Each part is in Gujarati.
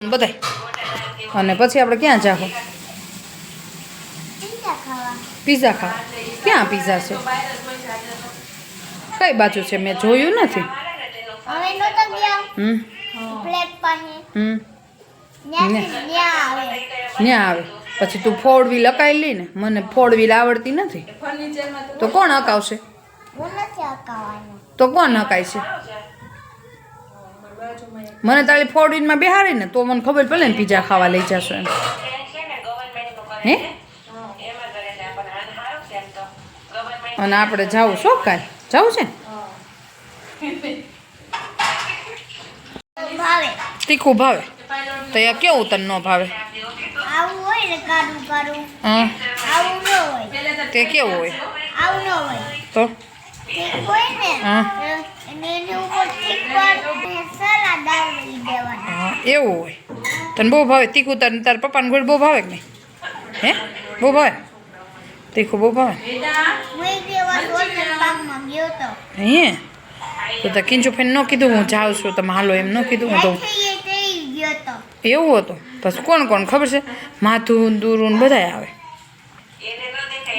બધાય. અને પછી આપણે ક્યાં જાહો? પીઝા ખાવા. ક્યાં પીઝા છે? કઈ બાજુ છે? મેં જોયું નથી. હમ. હમ. ત્યાં આવે. પછી તું ફોર વ્હીલ અકાઈ લી ને મને ફોર વ્હીલ આવડતી નથી. તો કોણ અકાવશે હું નથી અકાવાનું તો કોણ અકાય છે મને તારી ફોર વ્હીલમાં બેહાડી ને તો મને ખબર પડે ને પીઝા ખાવા લઈ જશો એમ. હે? અને આપણે જાવું શું કાલ? જવું છે? તીખું ભાવે? તો એ કેવું તને ન ભાવે? તે કેવું હોય. તો? એવું હોય. તને બહુ ભાવે તીખું તને તારા પપ્પાને ગોળ બહુ ભાવે કે નહીં? હે? બહુ ભાવે? તીખું બહુ ભાવે? હું? તો તો કિંચુ ફેન ન કીધું હું જાઉં છું તમે હાલો એમ ન કીધું હું તો એવું હતું? પછી કોણ કોણ ખબર છે? માથું, દૂરું બધાય આવે.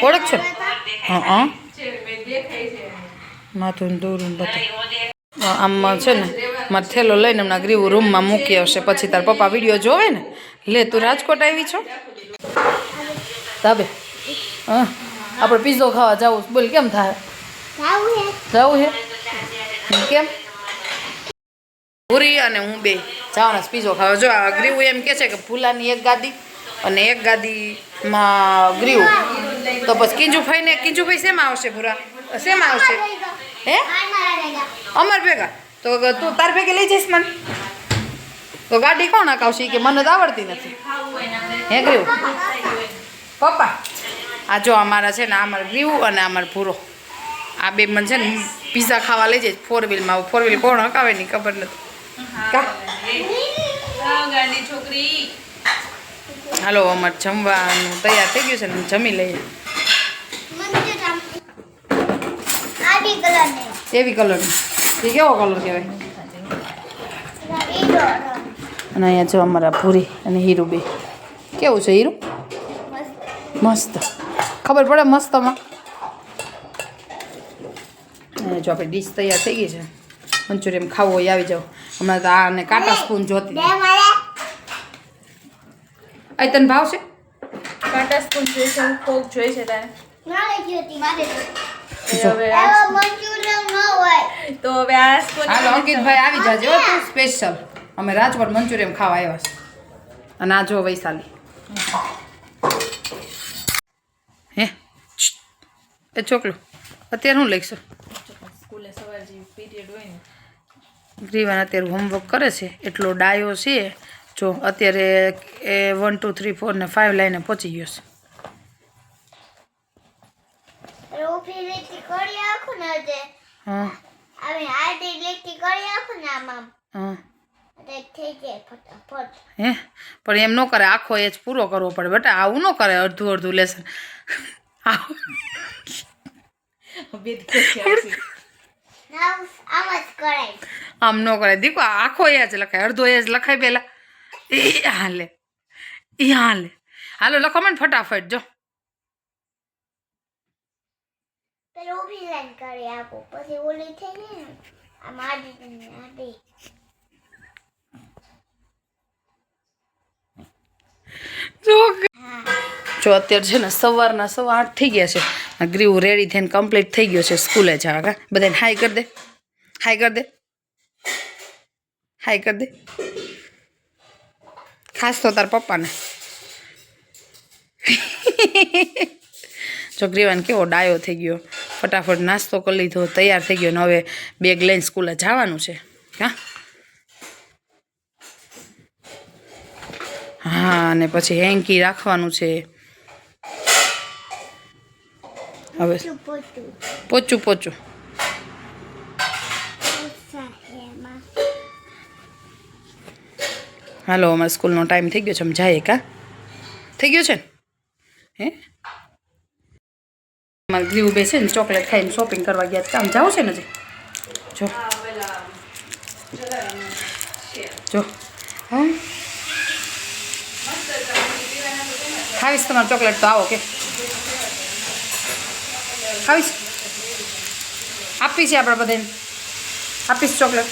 ઓળખ છો? હા હા. માથું દોરું બધું. આમાં છે ને મારે થેલો લઈને હમણાં ગ્રીવ રૂમમાં મૂકી આવશે. પછી તાર પપ્પા વીડિયો જોવે ને લે તું રાજકોટ આવી છો? તાબે હા આપણે પીઝો ખાવા જવું બોલ કેમ થાય? જાવું છે. કેમ? પૂરી અને હું બે જવાના પીઝો ખાવા. જો આ ગ્રીવું એમ કે છે કે ફૂલાની એક ગાદી અને એક ગાદીમાં ગ્રીવ. તો પછી કિંજુભાઈ ને કિંજુભાઈ શેમાં આવશે ભૂરા? શેમાં આવશે? હે? અમર ભેગા? તો તું તાર ભેગી લઈ જઈશ મને? તો ગાડી કોણ હકાવશે કે મને તો આવડતી નથી. હે ગ્રીવ? પપ્પા આ જો અમારા છે ને અમાર ગ્રીવ અને અમાર ભૂરો. આ બે મને છે ને પીઝા ખાવા લઈ જાય ફોર વ્હીલમાં ફોર વ્હીલ કોણ હકાવે નહીં ખબર નથી. કા? છોકરી. હાલો અમારે જમવાનું તૈયાર થઈ ગયું છે ને જમી લઈએ મંજૂર આમ આડી કલર ને એવી કલરની એ કેવો કલર કહેવાય? અને અહીંયા જો અમારા ભૂરી અને હીરુ બે. કેવું છે હીરુ? મસ્ત. ખબર પડે મસ્તમાં? અને જો આપણી ડીશ તૈયાર થઈ ગઈ છે. મંચુરિયમ ખાવું હોય આવી જાઓ. હમણાં તો આને કાંટા સ્પૂન જોતી. બે અહીં તને ભાવશે કાંટા સ્પૂન જોઈશે કોક જોઈશે તારે. હવે તો આ હાલો અંકિતભાઈ આવી જાજો તું સ્પેશિયલ અમે રાજકોટ મંચુરિયમ ખાવા આવ્યા છે અને આ જો વૈશાલી. હે? એ છોકલું અત્યારે હું લઈશું સ્કૂલે સવારે જે પીરિયડ હોય ને. ગ્રીવાન અત્યારે હોમવર્ક કરે છે એટલો ડાયો છે. જો અત્યારે એ વન ટુ થ્રી ફોર ને ફાઇવ લાઈને પહોંચી ગયો છે રોફી લેતી કરી આખું ને તે હા. હવે લેતી કરી આખું ને આમ હા. પણ એમ ન કરે આખો એજ પૂરો કરવો પડે બેટા આવું ન કરે અડધું અડધું લેસન. આમ ન કરે દીકો આખો એજ લખાય અડધો એજ લખાય પેલા. એ હાલે. એ હાલે. હાલો લખો મને ફટાફટ જો. પેલો ઊભી લાઈન કરી આપો પછી ઓલી થઈ જાય ને આમ આડી આડી જો અત્યારે છે ને સવારના સવા આઠ થઈ ગયા છે. ગ્રીવ રેડી થઈને કમ્પ્લીટ થઈ ગયો છે સ્કૂલે જવા કા. બધાને હાઈ કરી દે. હાઈ કરી દે. હાઈ કરી દે. ખાસ તો તાર પપ્પાને. જો ગ્રીવાન કેવો ડાયો થઈ ગયો. ફટાફટ નાસ્તો કરી લીધો, તૈયાર થઈ ગયો ને હવે બેગ લઈને સ્કૂલે જવાનું છે. હા. હા, અને પછી હેન્કી રાખવાનું છે. હવે પોચું પોચું. હાલો, અમારા સ્કૂલનો ટાઈમ થઈ ગયો છે, અમે જઈએ કા? થઈ ગયો છે ને? હે? મારી ધ્રીવ બેસે ને ચોકલેટ ખાઈને શોપિંગ કરવા ગયા કામ જાવ છે ને જે જો. જો. હા? ખાવીશ તમારો ચોકલેટ તો આવો કે. ખાવીશ. આપીશ આપણે બધાને. આપીશ ચોકલેટ.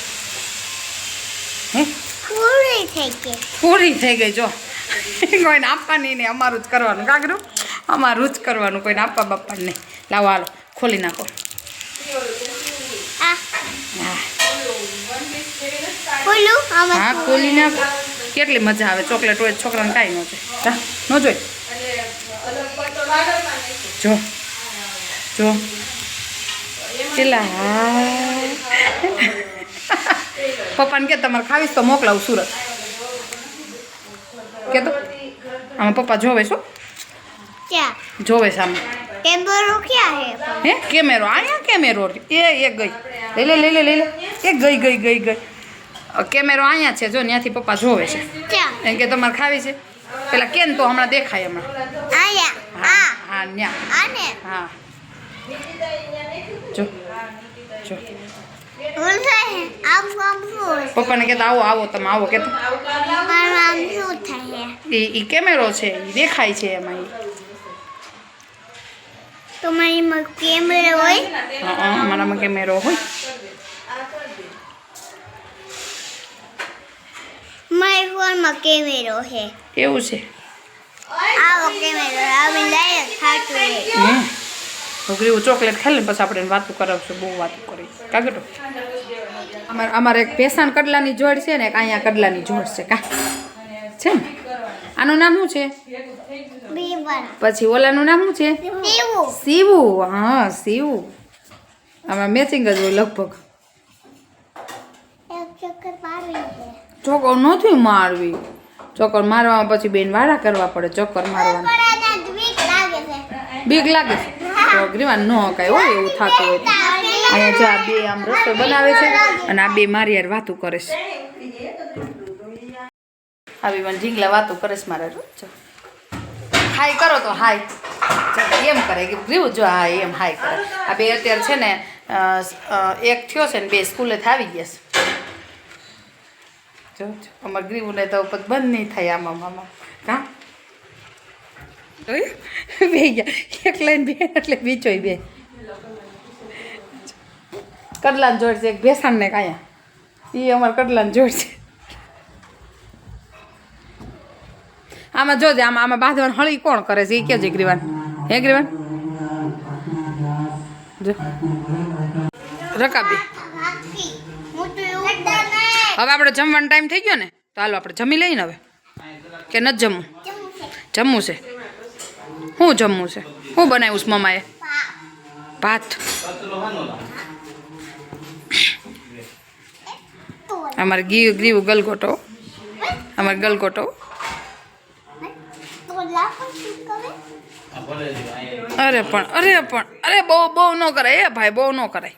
હે? પૂરી થઈ ગઈ. પૂરી થઈ ગઈ જો. કોઈને આપવાની ને અમારું જ કરવાનું. કાગરું અમારું જ કરવાનું કોઈને આપવા બાપા નહીં. લાવો હાલો ખોલી નાખો. હા. હા. ખોલી? નાખો. કેટલી મજા આવે ચોકલેટ હોય છોકરાને કાંઈ ન જોઈએ ન જોઈ જો જો. પેલા પપ્પાને કે તમારે ખાવીશ તો મોકલાવું સુરત. કે તો આમાં પપ્પા જોવે શું? જોવે સામે. કેમેરો ક્યાં હે હે? કેમેરો. અહીંયા કેમેરો એ એ ગઈ. લઈ લે લઈ લે લઈ લે. એ ગઈ ગઈ ગઈ ગઈ. કેમેરો અહીંયા છે. જો ત્યાંથી પપ્પા જોવે છે. ક્યાં? એમ કે તમારે ખાવી છે? પેલા કેમ તો હમણાં દેખાય હમણાં. આયા હા હા ન્યા. આને? હા. જો જો. પપ્પાને કહેતા આવો આવો તમે આવો એ એ કેમેરો છે દેખાય છે એમાં ઈ. તો કેમેરો હોય હા હા, અમારામાં કેમેરો હોય મારી ફોનમાં કેમેરો છે એવું છે આવો કેમેરો આવે લાયક ખાતું હમ છોકરી ચોકલેટ ખાઈ લે પછી આપણે એને વાતું કરાવશું બહુ વાતું કરી કાગટો અમારે અમારે એક ભેસાણ કડલાની જોડ છે ને એક અહીંયા કડલાની જોડ છે કા છે ને આનું નામ શું છે? પછી ઓલાનું નામ શું છે? શિવું. સીવું હા સીવું આમાં મેચિંગ જ હોય લગભગ. ચોકર નથી મારવી. ચોકર મારવામાં પછી બેન વાળા કરવા પડે ચોકર મારવાનું. બીક લાગે છે. તો ગ્રીવાન ન કાંઈ હોય એવું થતું હોય. અહીંયા જો આ બે આમ રસોઈ બનાવે છે અને આ બે મારી યાર વાતું કરે છે. આવી મને ઢીંગલા વાતું કરે છે મારે રોજ હાય કરો તો હાય. એમ કરે, કે રીવું જો, હા, એમ હાય કરે. આ બે અત્યારે છે ને એક થયો છે ને, બે સ્કૂલેથી આવી ગયા છે. જો અમાર ગ્રીવુને તો બંધ નહીં થાય આમાં આમાં હા? બે ગયા. એક લાઈન બે, એટલે બીચોય બે. કડલાન જોડ છે, એક ભેસાણને કાંયા એ અમારે કડલાન જોડ છે. આમાં જોજે, આમાં આમાં બાંધવાનું હળી કોણ કરે છે? એ કે છે ગ્રીવાન હે ગ્રીવાન રકાબી. હું હવે આપણે જમવાનો ટાઈમ થઈ ગયો ને, તો હાલો આપણે જમી લઈએ ને હવે. કે નથી જમવું? જમવું છે. શું જમવું છે? શું બનાવ્યું છે મમાએ? ભાત. અમારે ગીવ ગ્રીવ ગલગોટો. અમારે ગલગોટો તો લાખો શું કરે અરે પણ અરે પણ અરે બહુ બહુ ન કરાય. એ ભાઈ બહુ ન કરાય.